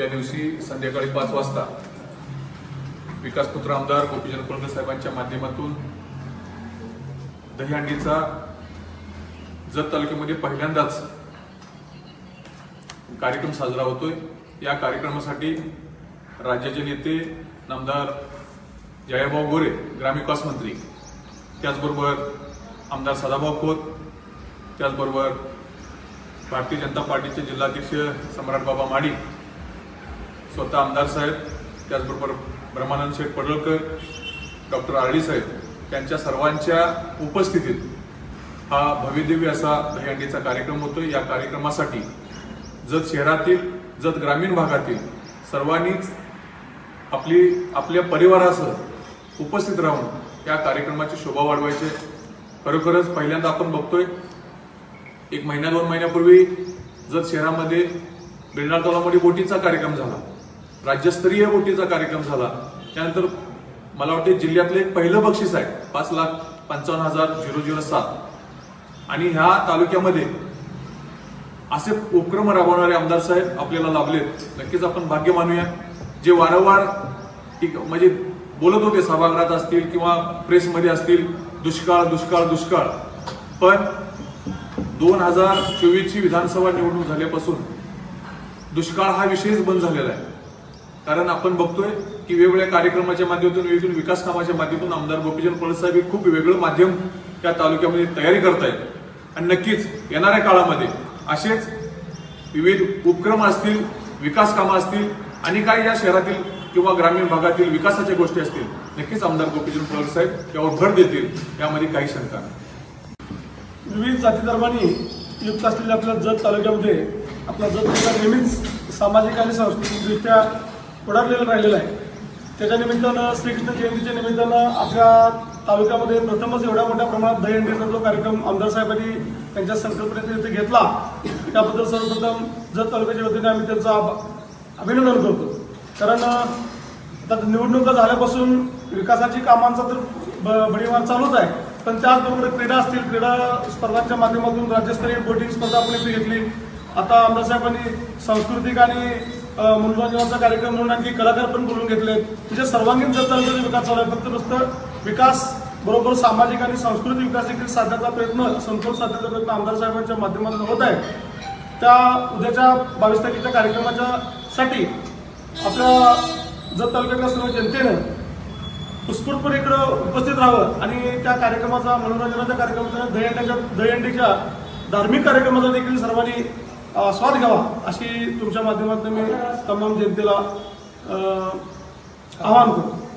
या दिवशी संध्याकाळी पाच वाजता विकासपुत्र आमदार गोपीचंद कुलकर साहेबांच्या माध्यमातून दहीहंडीचा जत तालुक्यामध्ये पहिल्यांदाच कार्यक्रम साजरा होतोय. या कार्यक्रमासाठी राज्याचे नेते नामदार जयाभाऊ गोरे ग्रामविकास मंत्री त्याचबरोबर आमदार सदाभाऊ खोत त्याचबरोबर भारतीय जनता पार्टीचे जिल्हाध्यक्ष सम्राट बाबा माडी स्वतः आमदार साहेब त्याचबरोबर Brahmanand Sheth Padalkar doctor R D साहेब त्यांच्या सर्वांच्या उपस्थितीत हा भव्यदिव्य असा दहीहंडीचा कार्यक्रम होतो या कार्यक्रमासाठी जत शहरातील जत ग्रामीण भागातील सर्वांनीच आपली आपल्या परिवारासह उपस्थित राहून या कार्यक्रमाची शोभा वाढवायचे. खरोखरच पहिल्यांदा आपण बघतोय एक महिन्या दोन महिन्यापूर्वी जत शहरामध्ये बेलनार तलावामध्ये बोटींचा कार्यक्रम झाला. राज्यस्तरीय बोटीचा कार्यक्रम झाला. त्यानंतर मला वाटते जिल्ह्यातले एक पहिलं बक्षीस आहे. पाच लाख पंचावन्न हजार झिरो झिरो सात. आणि ह्या तालुक्यामध्ये असे उपक्रम राबवणारे आमदार साहेब आपल्याला लाभलेत. नक्कीच आपण भाग्य मानूया. जे वारंवार म्हणजे बोलत होते सभागृहात असतील किंवा प्रेसमध्ये असतील दुष्काळ दुष्काळ दुष्काळ. पण दोन हजार चोवीसची विधानसभा निवडणूक झाल्यापासून दुष्काळ हा विषयच बंद झालेला आहे. कारण आपण बघतोय की वेगवेगळ्या कार्यक्रमाच्या माध्यमातून वेगवेगळ्या विकास कामाच्या माध्यमातून आमदार गोपीचंद पळसाहेब हे खूप वेगळं माध्यम त्या तालुक्यामध्ये तयारी करतायत. आणि नक्कीच येणाऱ्या काळामध्ये असेच विविध उपक्रम असतील विकास कामं असतील आणि काही या शहरातील किंवा ग्रामीण भागातील विकासाच्या गोष्टी असतील नक्कीच आमदार गोपीचंद पळसाहेब यावर भर देतील यामध्ये काही शंका नाही. विविध जाती धर्मांनी युक्त असलेल्या आपल्या जत तालुक्यामध्ये आपला जत तालुका नेहमीच सामाजिक आणि सांस्कृतिकदृष्ट्या पुढारलेला राहिलेलं आहे. त्याच्या निमित्तानं श्रीकृष्ण जयंतीच्या निमित्तानं आपल्या तालुक्यामध्ये प्रथमच एवढ्या मोठ्या प्रमाणात दहीहंडीचा जो कार्यक्रम आमदार साहेबांनी त्यांच्या संकल्पनेत इथे घेतला त्याबद्दल सर्वप्रथम जत तालुक्याच्या वतीने आम्ही त्यांचं अभिनंदन करतो. कारण आता निवडणुका झाल्यापासून विकासाची कामांचा तर ब- बडीवार चालूच आहे. पण त्याचबरोबर क्रीडा असतील क्रीडा स्पर्धांच्या माध्यमातून राज्यस्तरीय बोटिंग स्पर्धा आपण इथे घेतली. आता आमदार साहेबांनी सांस्कृतिक आणि मनोरंजनाचा कार्यक्रम म्हणून आणखी कलाकार पण बोलून घेतले म्हणजे सर्वांगीण जर विकास चालू आहे फक्त नुसतं विकास बरोबर सामाजिक आणि सांस्कृतिक विकास देखील साधण्याचा प्रयत्न समतोल साधण्याचा प्रयत्न आमदार साहेबांच्या माध्यमातून होत आहे. त्या उद्याच्या बावीस तारखेच्या कार्यक्रमाच्या साठी आपल्या जत तालुक्यातल्या सर्व जनतेनं उत्स्फूर्तपणे इकडं उपस्थित राहावं आणि त्या कार्यक्रमाचा मनोरंजनाच्या कार्यक्रमाचा दहीहंडीच्या दहीहंडीच्या धार्मिक कार्यक्रमाचा देखील सर्वांनी स्वाद घ्यावा. अशी तुमच्या माध्यमातून मी तमाम जनतेला आवाहन करतो.